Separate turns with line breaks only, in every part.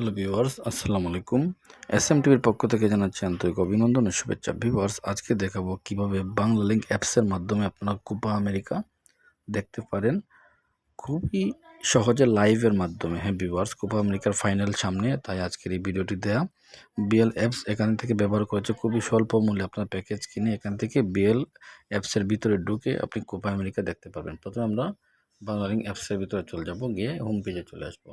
Hello viewers আসসালামু আলাইকুম S M টিভির পক্ষ থেকে জানাচ্ছি আন্তরিক অভিনন্দন ও শুভেচ্ছা। ভিউয়ার্স আজকে দেখাবো কীভাবে বাংলা লিঙ্ক অ্যাপসের মাধ্যমে আপনারা কোপা আমেরিকা দেখতে পারেন। খুবই সহজে লাইভের মাধ্যমে। হ্যাঁ ভিউয়ার্স কোপা আমেরিকার ফাইনাল সামনে। তাই আজকের এই ভিডিওটি দেয়া। বিএল অ্যাপস এখান থেকে ব্যবহার করেছে খুবই স্বল্প মূল্যে। আপনার প্যাকেজ কিনে এখান থেকে বিএল অ্যাপসের ভিতরে ঢুকে আপনি কোপা আমেরিকা দেখতে পারবেন। প্রথমে আমরা বাংলা লিঙ্ক অ্যাপসের ভিতরে চলে যাব। গিয়ে হোম পেজে চলে আসব।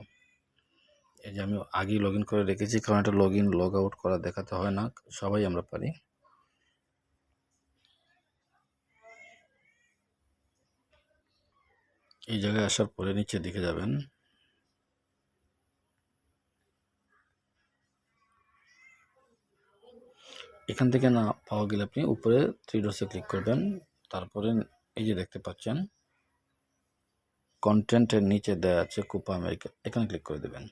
এই যে আমি আগেই লগ ইন করে রেখেছি, কারণ এটা লগ ইন লগ আউট করা দেখাতে হয় না, সবাই আমরা পারি। এই জায়গায় আসার পরে নিচে দিকে যাবেন। এখান থেকে না পাওয়া গেলে আপনি উপরে থ্রি ডোসে ক্লিক করবেন, তারপরে এই যে দেখতে পাচ্ছেন কন্টেন্টের নিচে দেওয়া আছে কোপা আমেরিকা এখানে ক্লিক করে দেবেন।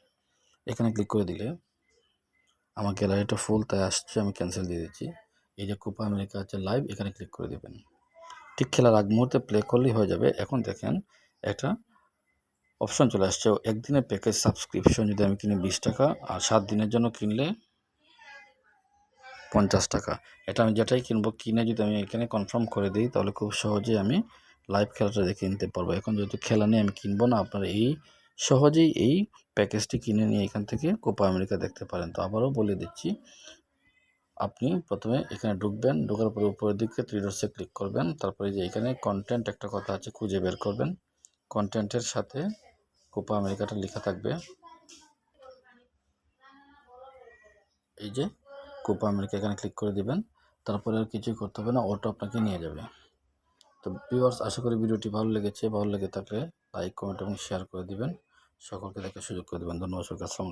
এখানে ক্লিক করে দিলে আমার গ্যালারিটা ফুল তাই আসছে, আমি ক্যান্সেল দিয়ে দিচ্ছি। এই যে কোপা আমেরিকা আছে লাইভ এখানে ক্লিক করে দেবেন। ঠিক খেলার আগ মুহূর্তে প্লে করলেই হয়ে যাবে। এখন দেখেন একটা অপশন চলে আসছে। একদিনের প্যাকেজ সাবস্ক্রিপশন যদি আমি কিনি বিশ টাকা, আর সাত দিনের জন্য কিনলে পঞ্চাশ টাকা। এটা আমি যেটাই কিনবো, কিনে যদি আমি এখানে কনফার্ম করে দিই, তাহলে খুব সহজেই আমি লাইভ খেলাটা দেখে নিতে পারব। এখন যেহেতু খেলা নিয়ে আমি কিনবো না, আপনারা এই সহজেই এই প্যাকেজটি কিনে নিয়ে এখান থেকে কোপা আমেরিকা দেখতে পারেন। তো আবারও বলে দিচ্ছি, আপনি প্রথমে এখানে ঢুকবেন, ঢোকার পরে উপরের দিকে ত্রিডসে ক্লিক করবেন। তারপরে যে এখানে কন্টেন্ট একটা কথা আছে, খুঁজে বের করবেন। কন্টেন্টের সাথে কোপা আমেরিকাটা লেখা থাকবে। এই যে কোপা আমেরিকা এখানে ক্লিক করে দিবেন। তারপরে আর কিছুই করতে হবে না অটো আপনাকে নিয়ে যাবে। তো ভিউয়ার্স আশা করি ভিডিওটি ভালো লেগেছে। ভালো লেগে থাকলে লাইক কমেন্ট এবং শেয়ার করে দিবেন। সকলকে দেখার সুযোগ করে দেবেন। ধন্যবাদ সরকার আসসালামু